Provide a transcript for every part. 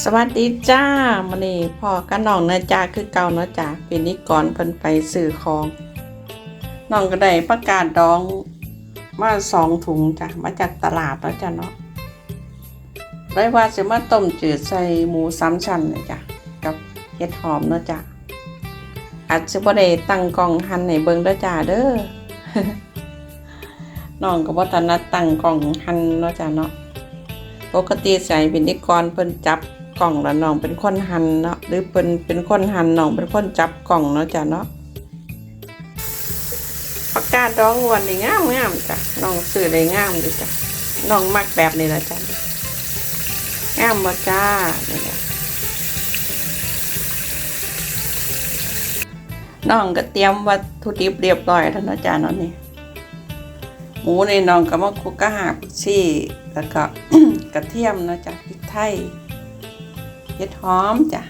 สวัสดีจ้ามันนี่พ่อกับน้องนะจ้าคือเก่าเนะจ้าปีนี้ก่อนเพิ่นไปซื้อของน้องก็ได้ประกาศดองมาสองถุงจ้ะมาจากตลาดแล้วจ้ะเนาะได้ว่าจะมาต้มจืดใส่หมูสามชั้นเลยจ้ะกับเห็ดหอมเนาะจ้ะอาจจะบ่ได้ตั้งกล้องหันในเบิงเด้อจ้าเด้อน้องก็บ่ถนัดตั้งกล้องหันเนาะจ้ะเนาะปกติใส่เป็นนิกรเพิ่นจับ กล่องแล้วน้องเป็นคนหันเนาะหรือเป็นเป็นคนหันน้องเป็นคนจับกล่องเนาะจ้ะเนาะปากกาดองอ้วันนี่งามงามจ้ะน้องซื้อได้งามเลยจ้ะน้องมักแบบนี้ละจ้ะงามบ่จ้านี่แหละน้องก็เตรียมวัตถุดิบเรียบร้อยแล้วนาะจ้ะเนาะนี่หมูในน้องก็มาคุกกระหาบชี่แล้วก็กระเทียมนะจ้ะพริกไทย เห็ดหอมจ้ะ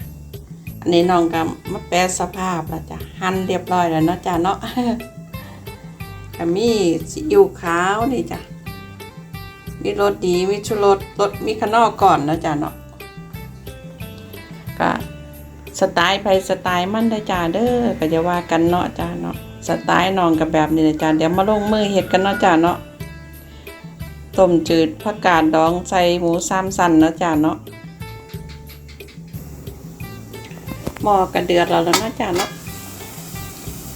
อันนี้น้องก็มาแปรสภาพแล้วจ้ะ หั่นเรียบร้อยแล้วเนาะจ้ะเนาะก็มีซีอิ๊วขาวนี่จ้ะ มีรสดีมีชูรสรสมีขนอก่อนนะจ้ะเนาะก็สไตล์ไผสไตล์มันได้จ้าเด้อก็จะว่ากันเนาะจ้ะเนาะสไตล์น้องกับแบบนี้นะจ้ะเดี๋ยวมาลงมือเฮ็ดกันเนาะจ้ะเนาะต้มจืดผักกาดดองใส่หมูสามสันเนาะจ้าเนาะ หม้อกระเดือดแล้วแล้วนาะจ้าเนาะ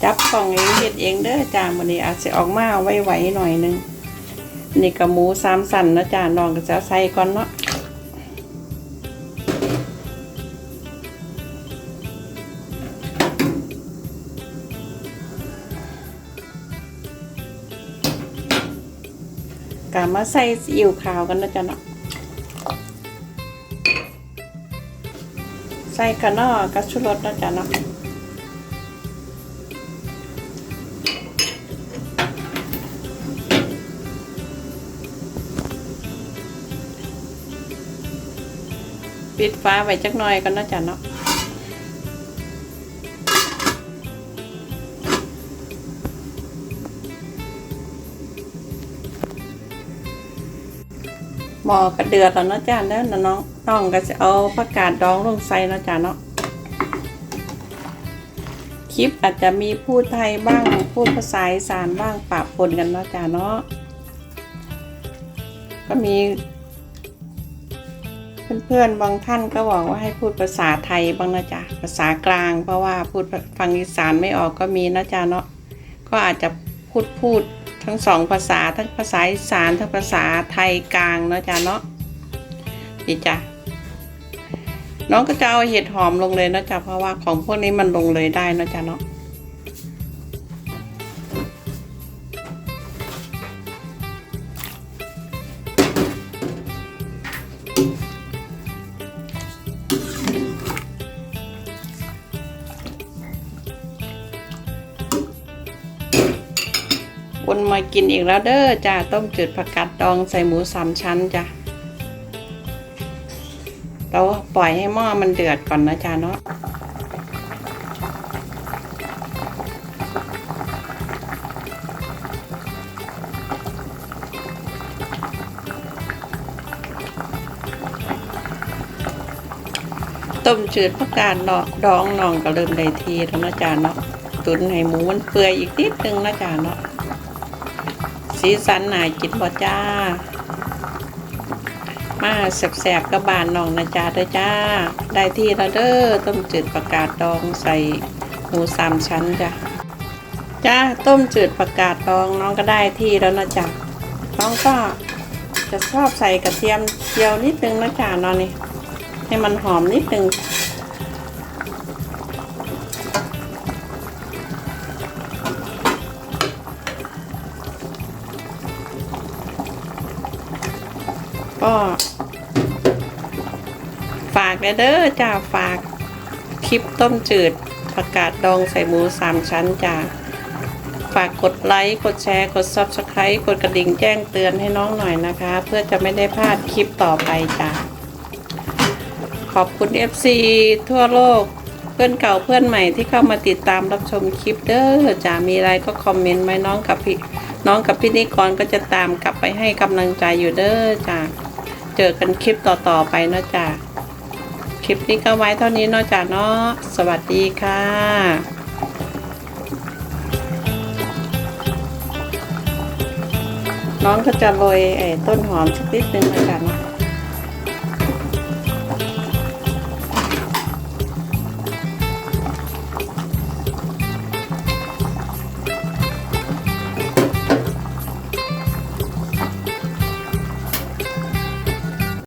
จับกล่องเองเฮ็ดเองเด้อจ้ามื้อนี้อาจสิออกมาไวๆหน่อยหนึงนี่ก็หมูสามสันนาะจ้าน้องก็จะเอาใส่ก่อนเนาะกามาใส่ซีอิ๊วขาวกันนาะจ้าเนาะ ใส่กระนอกับชูรสนาะจ้าเนาะปิดฟ้าไว้จักหน่อยกันเนาะจ้ะเนาะหมอกระเดือดแล้วนาะจ้ะเด้อนะน้อง น้องก็จะเอาผักกาดดองลงใส่เนาะจ้ะเนาะคลิปอาจจะมีพูดไทยบ้างพูดภาษาอีสานบ้างปะปนกันเนาะจ้ะเนาะก็มีเพื่อนๆบางท่านก็บอกว่าให้พูดภาษาไทยบ้างนะจ๊ะภาษากลาง เพราะว่าพูดฟังอีสานไม่ออกก็มีนะจ๊ะเนาะก็อาจจะพูดพูดทั้งสองภาษาทั้งภาษาอีสานทั้งภาษาไทยกลางเนาะจ๊ะเนาะดีจ้ะ น้องก็จะเอาเห็ดหอมลงเลยนะจ๊ะเพราะว่าของพวกนี้มันลงเลยได้นะจ๊ะเนาะวนมากินอีกแล้วเด้อจ้าต้มจืดผักกาดดองใส่หมูสามชั้นจ้ะ เราปล่อยให้หม้อมันเดือดก่อนนะจ้าเนาะต้มจืดผักกาดเนาะดองนองก็เริ่มได้ทีแล้วนะจ้าเนาะตุนให้หมูมันเปื่อยอีกนิดนึงนะจ้าเนาะสีสันหน่ายกินบ่จ้า มาแสบๆกับบานน้องนะจ้าเด้อจ้า ได้ที่แล้วเด้อต้มจืดประกาศดองใส่หมูสามชั้นจ้ะจ้าต้มจืดประกาศดองน้องก็ได้ที่แล้วนะจ้ะน้องก็จะชอบใส่กระเทียมเจียวนิดนึงนะจ้าเนอนนี่ให้มันหอมนิดนึงก็ากเด้อจ้าฝากคลิปต้มจืดผักกาดดองใส่หมูสามชั้นจ้าฝากกดไลค์กดแชร์กด Subscribe กดกระดิ่งแจ้งเตือนให้น้องหน่อยนะคะ เพื่อจะไม่ได้พลาดคลิปต่อไปจ้าขอบคุณ FC ทั่วโลกเพื่อนเก่าเพื่อนใหม่ที่เข้ามาติดตามรับชมคลิปเด้อจ้ามีอะไรก็คอมเมนต์ไว้น้องกับพี่น้องกับพี่นิกรก็จะตามกลับไปให้กำลังใจอยู่เด้อจ้าเจอกันคลิปต่อๆไปนะจ้า คลิปนี้ก็ไว้เท่านี้นอกจากเนาะสวัสดีค่ะน้องก็จะโรยไอ้ต้นหอมสักนิดนึงแล้วกันาะ